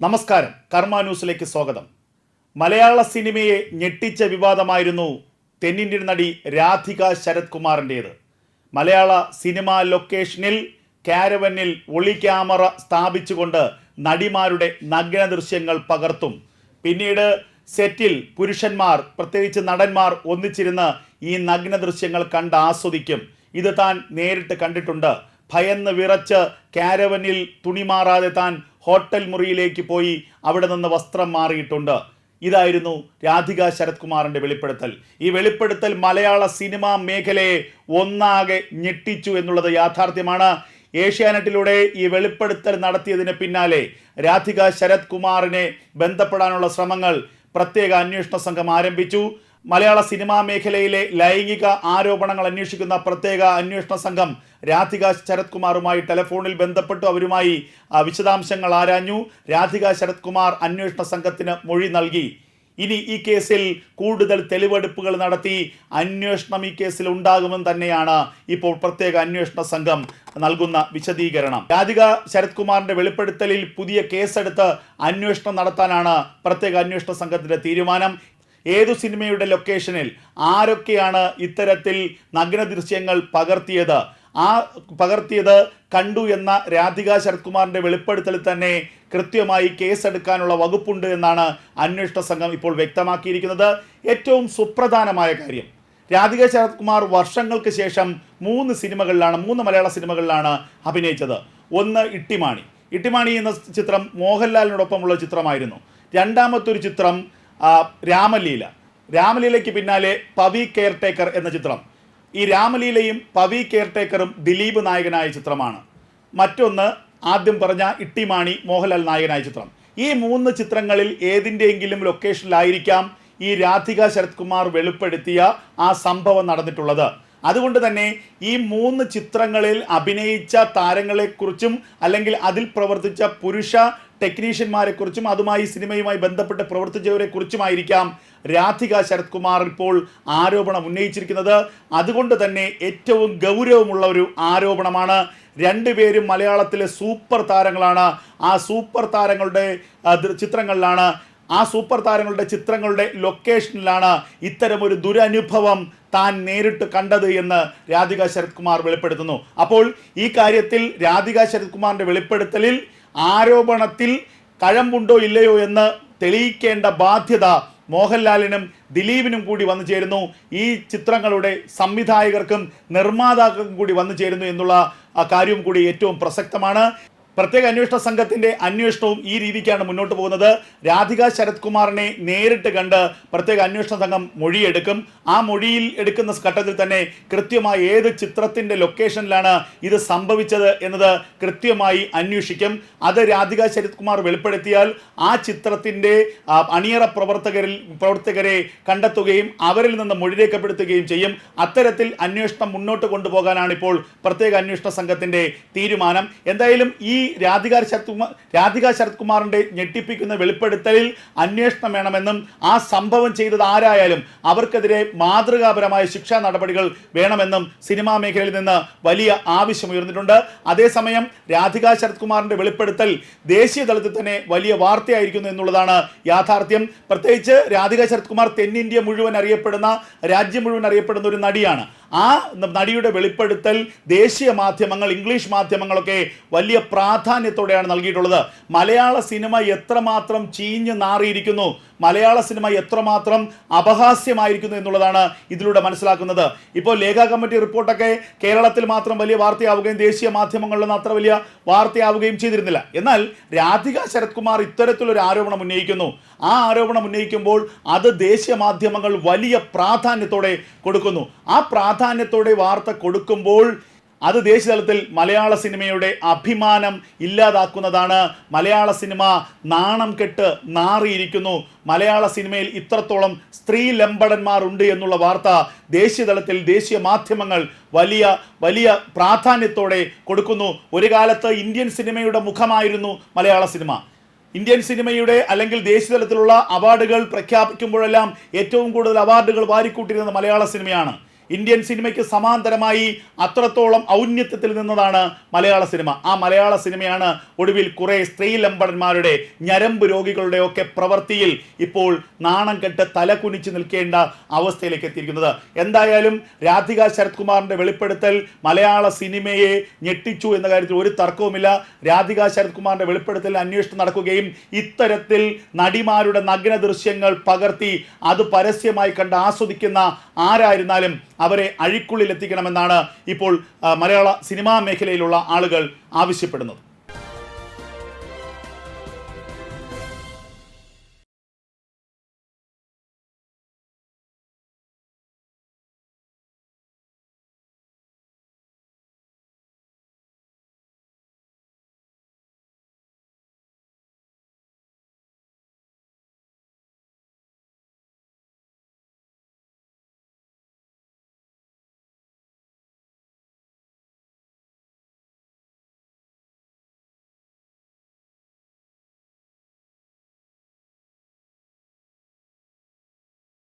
നമസ്കാരം. കർമ്മ ന്യൂസിലേക്ക് സ്വാഗതം. മലയാള സിനിമയെ ഞെട്ടിച്ച വിവാദമായിരുന്നു തെന്നിന്ത്യൻ നടി രാധിക ശരത് കുമാറിന്റേത് മലയാള സിനിമാ ലൊക്കേഷനിൽ കാരവനിൽ ഒളി ക്യാമറ സ്ഥാപിച്ചുകൊണ്ട് നടിമാരുടെ നഗ്ന ദൃശ്യങ്ങൾ പകർത്തും. പിന്നീട് സെറ്റിൽ പുരുഷന്മാർ പ്രത്യേകിച്ച് നടന്മാർ ഒന്നിച്ചിരുന്ന് ഈ നഗ്ന ദൃശ്യങ്ങൾ കണ്ട് ആസ്വദിക്കും. ഇത് താൻ നേരിട്ട് കണ്ടിട്ടുണ്ട്. ഭയന്ന് വിറച്ച് കാരവനിൽ തുണിമാറാതെ താൻ ഹോട്ടൽ മുറിയിലേക്ക് പോയി അവിടെ നിന്ന് വസ്ത്രം മാറിയിട്ടുണ്ട്. ഇതായിരുന്നു രാധിക ശരത് കുമാറിന്റെ വെളിപ്പെടുത്തൽ. ഈ വെളിപ്പെടുത്തൽ മലയാള സിനിമാ മേഖലയെ ഒന്നാകെ ഞെട്ടിച്ചു എന്നുള്ളത് യാഥാർത്ഥ്യമാണ്. ഏഷ്യാനെറ്റിലൂടെ ഈ വെളിപ്പെടുത്തൽ നടത്തിയതിന് പിന്നാലെ രാധിക ശരത് കുമാറിനെ ബന്ധപ്പെടാനുള്ള ശ്രമങ്ങൾ പ്രത്യേക അന്വേഷണ സംഘം ആരംഭിച്ചു. മലയാള സിനിമാ മേഖലയിലെ ലൈംഗിക ആരോപണങ്ങൾ അന്വേഷിക്കുന്ന പ്രത്യേക അന്വേഷണ സംഘം രാധിക ശരത് കുമാറുമായി ടെലിഫോണിൽ ബന്ധപ്പെട്ടു. അവരുമായി വിശദാംശങ്ങൾ ആരാഞ്ഞു. രാധിക ശരത് കുമാർ അന്വേഷണ സംഘത്തിന് മൊഴി നൽകി. ഇനി ഈ കേസിൽ കൂടുതൽ തെളിവെടുപ്പുകൾ നടത്തി അന്വേഷണം ഈ കേസിൽ ഉണ്ടാകുമെന്ന് തന്നെയാണ് ഇപ്പോൾ പ്രത്യേക അന്വേഷണ സംഘം നൽകുന്ന വിശദീകരണം. രാധിക ശരത് കുമാറിന്റെ വെളിപ്പെടുത്തലിൽ പുതിയ കേസെടുത്ത് അന്വേഷണം നടത്താനാണ് പ്രത്യേക അന്വേഷണ സംഘത്തിന്റെ തീരുമാനം. ഏതു സിനിമയുടെ ലൊക്കേഷനിൽ ആരൊക്കെയാണ് ഇത്തരത്തിൽ നഗ്ന ദൃശ്യങ്ങൾ പകർത്തിയത്? ആ പകർത്തിയത് കണ്ടു എന്ന രാധിക ശരത്കുമാറിന്റെ വെളിപ്പെടുത്തലിൽ തന്നെ കൃത്യമായി കേസെടുക്കാനുള്ള വകുപ്പുണ്ട് എന്നാണ് അന്വേഷണ സംഘം ഇപ്പോൾ വ്യക്തമാക്കിയിരിക്കുന്നത്. ഏറ്റവും സുപ്രധാനമായ കാര്യം രാധിക ശരത്കുമാർ വർഷങ്ങൾക്ക് ശേഷം മൂന്ന് സിനിമകളിലാണ് മൂന്ന് മലയാള സിനിമകളിലാണ് അഭിനയിച്ചത്. ഒന്ന് ഇട്ടിമാണി. ഇട്ടിമാണി എന്ന ചിത്രം മോഹൻലാലിനോടൊപ്പമുള്ള ചിത്രമായിരുന്നു. രണ്ടാമത്തെ ഒരു ചിത്രം രാമലീല. രാമലീലയ്ക്ക് പിന്നാലെ പവി കെയർ ടേക്കർ എന്ന ചിത്രം. ഈ രാമലീലയും പവി കെയർ ടേക്കറും ദിലീപ് നായകനായ ചിത്രമാണ്. മറ്റൊന്ന് ആദ്യം പറഞ്ഞ ഇട്ടിമാണി മോഹൻലാൽ നായകനായ ചിത്രം. ഈ മൂന്ന് ചിത്രങ്ങളിൽ ഏതിന്റെയെങ്കിലും ലൊക്കേഷനിലായിരിക്കാം ഈ രാധിക ശരത്കുമാർ വെളിപ്പെടുത്തിയ ആ സംഭവം നടന്നിട്ടുള്ളത്. അതുകൊണ്ട് തന്നെ ഈ മൂന്ന് ചിത്രങ്ങളിൽ അഭിനയിച്ച താരങ്ങളെക്കുറിച്ചും അല്ലെങ്കിൽ അതിൽ പ്രവർത്തിച്ച പുരുഷ ടെക്നീഷ്യന്മാരെക്കുറിച്ചും അതുമായി സിനിമയുമായി ബന്ധപ്പെട്ട് പ്രവർത്തിച്ചവരെ കുറിച്ചുമായിരിക്കാം രാധിക ശരത്കുമാർ ഇപ്പോൾ ആരോപണം ഉന്നയിച്ചിരിക്കുന്നത്. അതുകൊണ്ട് തന്നെ ഏറ്റവും ഗൗരവമുള്ള ഒരു ആരോപണമാണ്. രണ്ടുപേരും മലയാളത്തിലെ സൂപ്പർ താരങ്ങളാണ്. ആ സൂപ്പർ താരങ്ങളുടെ ചിത്രങ്ങളിലാണ് ആ സൂപ്പർ താരങ്ങളുടെ ചിത്രങ്ങളുടെ ലൊക്കേഷനിലാണ് ഇത്തരമൊരു ദുരനുഭവം താൻ നേരിട്ട് കണ്ടത് എന്ന് രാധിക ശരത് കുമാർ വെളിപ്പെടുത്തുന്നു. അപ്പോൾ ഈ കാര്യത്തിൽ രാധിക ശരത് കുമാറിന്റെ വെളിപ്പെടുത്തലിൽ ആരോപണത്തിൽ കഴമ്പുണ്ടോ ഇല്ലയോ എന്ന് തെളിയിക്കേണ്ട ബാധ്യത മോഹൻലാലിനും ദിലീപിനും കൂടി വന്നു ചേരുന്നു. ഈ ചിത്രങ്ങളുടെ സംവിധായകർക്കും നിർമ്മാതാക്കൾക്കും കൂടി വന്നു ചേരുന്നു എന്നുള്ള ആ കാര്യം കൂടി ഏറ്റവും പ്രസക്തമാണ്. പ്രത്യേക അന്വേഷണ സംഘത്തിന്റെ അന്വേഷണവും ഈ രീതിക്കാണ് മുന്നോട്ട് പോകുന്നത്. രാധിക ശരത് കുമാറിനെ നേരിട്ട് കണ്ട് പ്രത്യേക അന്വേഷണ സംഘം മൊഴിയെടുക്കും. ആ മൊഴിയിൽ എടുക്കുന്ന ഘട്ടത്തിൽ തന്നെ കൃത്യമായി ഏത് ചിത്രത്തിന്റെ ലൊക്കേഷനിലാണ് ഇത് സംഭവിച്ചത് എന്നത് കൃത്യമായി അന്വേഷിക്കും. അത് രാധിക ശരത് കുമാർ വെളിപ്പെടുത്തിയാൽ ആ ചിത്രത്തിന്റെ അണിയറ പ്രവർത്തകരിൽ പ്രവർത്തകരെ കണ്ടെത്തുകയും അവരിൽ നിന്ന് മൊഴി രേഖപ്പെടുത്തുകയും ചെയ്യും. അത്തരത്തിൽ അന്വേഷണം മുന്നോട്ട് കൊണ്ടുപോകാനാണ് ഇപ്പോൾ പ്രത്യേക അന്വേഷണ സംഘത്തിന്റെ തീരുമാനം. എന്തായാലും ഈ രാധിക ശരത് കുമാർ രാധിക ശരത് കുമാറിന്റെ ഞെട്ടിപ്പിക്കുന്ന വെളിപ്പെടുത്തലിൽ അന്വേഷണം വേണമെന്നും ആ സംഭവം ചെയ്തത് ആരായാലും അവർക്കെതിരെ മാതൃകാപരമായ ശിക്ഷാ നടപടികൾ വേണമെന്നും സിനിമാ മേഖലയിൽ നിന്ന് വലിയ ആവശ്യം ഉയർന്നിട്ടുണ്ട് അതേസമയം രാധിക ശരത് കുമാറിന്റെ വെളിപ്പെടുത്തൽ ദേശീയ തലത്തിൽ തന്നെ വലിയ വാർത്തയായിരിക്കുന്നു എന്നുള്ളതാണ് യാഥാർത്ഥ്യം. പ്രത്യേകിച്ച് രാധിക ശരത്കുമാർ തെന്നിന്ത്യ മുഴുവൻ അറിയപ്പെടുന്ന രാജ്യം മുഴുവൻ അറിയപ്പെടുന്ന ഒരു നടിയാണ്. ആ നടിയുടെ വെളിപ്പെടുത്തൽ ദേശീയ മാധ്യമങ്ങൾ ഇംഗ്ലീഷ് മാധ്യമങ്ങളൊക്കെ വലിയ പ്രാധാന്യത്തോടെയാണ് നൽകിയിട്ടുള്ളത്. മലയാള സിനിമ എത്രമാത്രം ചീഞ്ഞ് നാറിയിരിക്കുന്നു. മലയാള സിനിമ എത്രമാത്രം അപഹാസ്യമായിരിക്കുന്നു എന്നുള്ളതാണ് ഇതിലൂടെ മനസ്സിലാക്കുന്നത്. ഇപ്പോൾ ലേഖ കമ്മിറ്റി റിപ്പോർട്ടൊക്കെ കേരളത്തിൽ മാത്രം വലിയ വാർത്തയാവുകയും ദേശീയ മാധ്യമങ്ങളിലൊന്നും അത്ര വലിയ വാർത്തയാവുകയും ചെയ്തിരുന്നില്ല. എന്നാൽ രാധിക ശരത് കുമാർ ഇത്തരത്തിലൊരു ആരോപണം ഉന്നയിക്കുന്നു. ആ ആരോപണം ഉന്നയിക്കുമ്പോൾ അത് ദേശീയ മാധ്യമങ്ങൾ വലിയ പ്രാധാന്യത്തോടെ കൊടുക്കുന്നു. ആ പ്രാധാന്യത്തോടെ വാർത്ത കൊടുക്കുമ്പോൾ അത് ദേശീയതലത്തിൽ മലയാള സിനിമയുടെ അഭിമാനം ഇല്ലാതാക്കുന്നതാണ്. മലയാള സിനിമ നാണം കെട്ട് നാറിയിരിക്കുന്നു. മലയാള സിനിമയിൽ ഇത്രത്തോളം സ്ത്രീ ലംബടന്മാർ ഉണ്ട് എന്നുള്ള വാർത്ത ദേശീയതലത്തിൽ ദേശീയ മാധ്യമങ്ങൾ വലിയ വലിയ പ്രാധാന്യത്തോടെ കൊടുക്കുന്നു. ഒരു കാലത്ത് ഇന്ത്യൻ സിനിമയുടെ മുഖമായിരുന്നു മലയാള സിനിമ. ഇന്ത്യൻ സിനിമയുടെ അല്ലെങ്കിൽ ദേശീയതലത്തിലുള്ള അവാർഡുകൾ പ്രഖ്യാപിക്കുമ്പോഴെല്ലാം ഏറ്റവും കൂടുതൽ അവാർഡുകൾ വാരിക്കൂട്ടിയിരുന്നത് മലയാള സിനിമയാണ്. ഇന്ത്യൻ സിനിമയ്ക്ക് സമാന്തരമായി അത്രത്തോളം ഔന്നത്യത്തിൽ നിന്നതാണ് മലയാള സിനിമ. ആ മലയാള സിനിമയാണ് ഒടുവിൽ കുറെ സ്ത്രീലമ്പടന്മാരുടെ ഞരമ്പ് രോഗികളുടെ ഒക്കെ പ്രവൃത്തിയിൽ ഇപ്പോൾ നാണം കെട്ട് തല കുനിച്ച് നിൽക്കേണ്ട അവസ്ഥയിലേക്ക് എത്തിയിരിക്കുന്നത്. എന്തായാലും രാധിക ശരത് കുമാറിന്റെ വെളിപ്പെടുത്തൽ മലയാള സിനിമയെ ഞെട്ടിച്ചു എന്ന കാര്യത്തിൽ ഒരു തർക്കവുമില്ല. രാധിക ശരത് കുമാറിന്റെ വെളിപ്പെടുത്തൽ അന്വേഷണം നടക്കുകയും ഇത്തരത്തിൽ നടിമാരുടെ നഗ്ന ദൃശ്യങ്ങൾ പകർത്തി അത് പരസ്യമായി കണ്ട് ആസ്വദിക്കുന്ന ആരായിരുന്നാലും അവരെ അഴിക്കുള്ളിൽ എത്തിക്കണമെന്നാണ് ഇപ്പോൾ മലയാള സിനിമാ മേഖലയിലുള്ള ആളുകൾ ആവശ്യപ്പെടുന്നത്.